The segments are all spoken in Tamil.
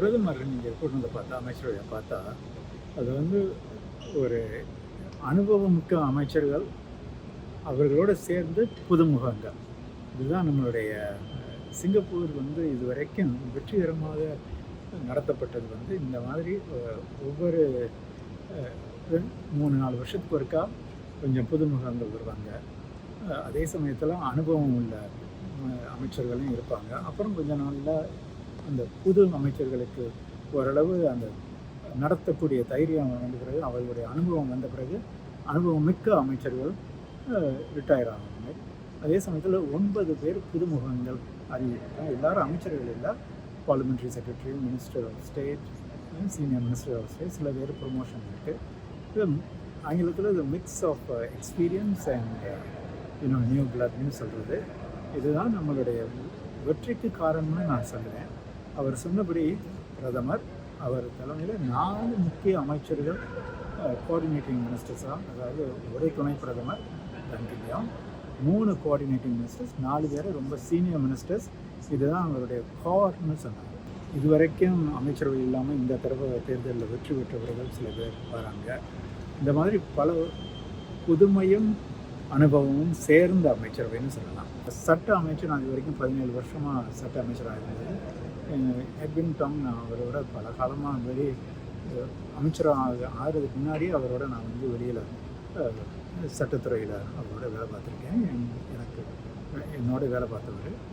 பிரதமர் நீங்கள் கூட்டினதை பார்த்தா அமைச்சருடைய பார்த்தா அது வந்து ஒரு அனுபவமிக்க அமைச்சர்கள் அவர்களோடு சேர்ந்து புதுமுகங்கள். இதுதான் நம்மளுடைய சிங்கப்பூர் வந்து இதுவரைக்கும் வெற்றிகரமாக நடத்தப்பட்டது வந்து இந்த மாதிரி ஒவ்வொரு மூணு நாலு வருஷத்துக்கு ஒருக்கா கொஞ்சம் புதுமுகங்கள் வருவாங்க. அதே சமயத்தில் அனுபவம் உள்ள அமைச்சர்களும் இருப்பாங்க. அப்புறம் கொஞ்ச நாளில் அந்த புது அமைச்சர்களுக்கு ஓரளவு அந்த நடத்தக்கூடிய தைரியம் வந்த பிறகு அவர்களுடைய அனுபவம் வந்த பிறகு அனுபவம் மிக்க அமைச்சர்கள் ரிட்டையர் ஆனாங்க அதே சமயத்தில் ஒன்பது பேர் புதுமுகங்கள் அறிவிக்கிறாங்க. எல்லாரும் அமைச்சர்கள் இல்லை. Parliamentary secretary minister of state senior minister of state சில பேர் ப்ரொமோஷன் இருக்குது இது ஆங்கிலத்தில் இது மிக்ஸ் ஆஃப் எக்ஸ்பீரியன்ஸ் அண்ட் இன்னும் நியூ பிளட்னு சொல்கிறது இதுதான் நம்மளுடைய வெற்றிக்கு காரணம்னு நான் சொல்லுவேன் அவர் சொன்னபடி பிரதமர் அவர் தலைமையில் நாலு முக்கிய அமைச்சர்கள் கோஆர்டினேட்டிங் மினிஸ்டர்ஸாக அதாவது ஒரே துணை பிரதமர் தண்டிலியம் மூணு கோஆர்டினேட்டிங் மினிஸ்டர்ஸ் நாலு பேர் ரொம்ப சீனியர் மினிஸ்டர்ஸ் இதுதான் அவருடைய கோர்னு சொன்னாங்க. இதுவரைக்கும் அமைச்சரவை இல்லாமல் இந்த தடவை தேர்தலில் வெற்றி பெற்றவர்கள் சில பேர் வராங்க. இந்த மாதிரி பல புதுமையும் அனுபவமும் சேர்ந்த அமைச்சரவைன்னு சொல்லலாம். சட்ட அமைச்சர் நான் இது வரைக்கும் பதினேழு வருஷமாக சட்ட அமைச்சராக இருந்தது. எட்வின் டாங் நான் அவரோட பல காலமாக வெளியே அமைச்சராக ஆகிறதுக்கு முன்னாடியே அவரோட நான் வந்து வெளியில் சட்டத்துறையில் அவரோட வேலை பார்த்துருக்கேன். என்- எனக்கு என்னோட வேலை பார்த்தவர்.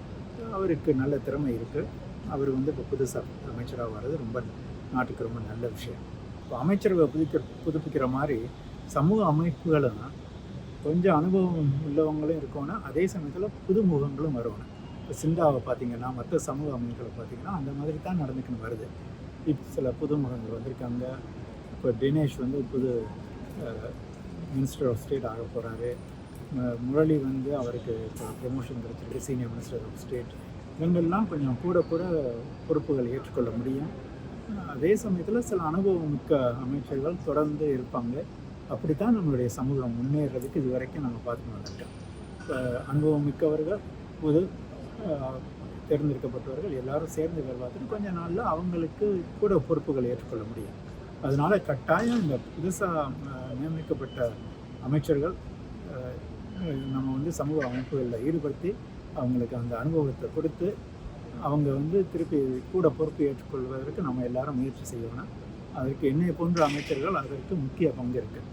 அவருக்கு நல்ல திறமை இருக்குது அவர் வந்து இப்போ புதுசாக அமைச்சராக வர்றது ரொம்ப நாட்டுக்கு ரொம்ப நல்ல விஷயம். இப்போ அமைச்சரவை புதுக்க புதுப்பிக்கிற மாதிரி சமூக அமைப்புகளும் கொஞ்சம் அனுபவம் உள்ளவங்களும் இருக்கணும் அதே சமயத்தில் புது முகங்களும் வரணும் சிண்டாவை பார்த்தீங்கன்னா மற்ற சமூக அமைப்புகளை பார்த்தீங்கன்னா அந்த மாதிரி தான் நடந்துக்கின்னு வருது. இப்போ சில புது முகங்கள் வந்திருக்காங்க. இப்போ தினேஷ் வந்து புது மினிஸ்டர் ஆஃப் ஸ்டேட் ஆக போகிறாரு முரளி வந்து அவருக்கு இப்போ ப்ரொமோஷன் கிடைச்சிருக்கு. சீனியர் மினிஸ்டர் ஆஃப் ஸ்டேட் இவங்கெல்லாம் கொஞ்சம் கூட கூட பொறுப்புகள் ஏற்றுக்கொள்ள முடியும். அதே சமயத்தில் சில அனுபவம் மிக்க அமைச்சர்கள் தொடர்ந்து இருப்பாங்க. அப்படித்தான் நம்மளுடைய சமூகம் முன்னேறதுக்கு இது வரைக்கும் நாங்கள் பார்த்து வந்திருக்கோம். இப்போ அனுபவம் மிக்கவர்கள் புது தேர்ந்தெடுக்கப்பட்டவர்கள் எல்லாரும் சேர்ந்து வருவார்கள் கொஞ்ச நாளில் அவங்களுக்கு கூட பொறுப்புகள் ஏற்றுக்கொள்ள முடியும். அதனால் கட்டாயம் இந்த புதுசாக நியமிக்கப்பட்ட அமைச்சர்கள் நம்ம வந்து சமூக அமைப்புகளில் ஈடுபடுத்தி அவங்களுக்கு அந்த அனுபவத்தை கொடுத்து அவங்க வந்து திருப்பி கூட பொறுப்பு ஏற்றுக்கொள்வதற்கு நம்ம எல்லாரும் முயற்சி செய்யணும். அதற்கு என்னை போன்ற அமைச்சர்கள் அதற்கு முக்கிய பங்கு இருக்குது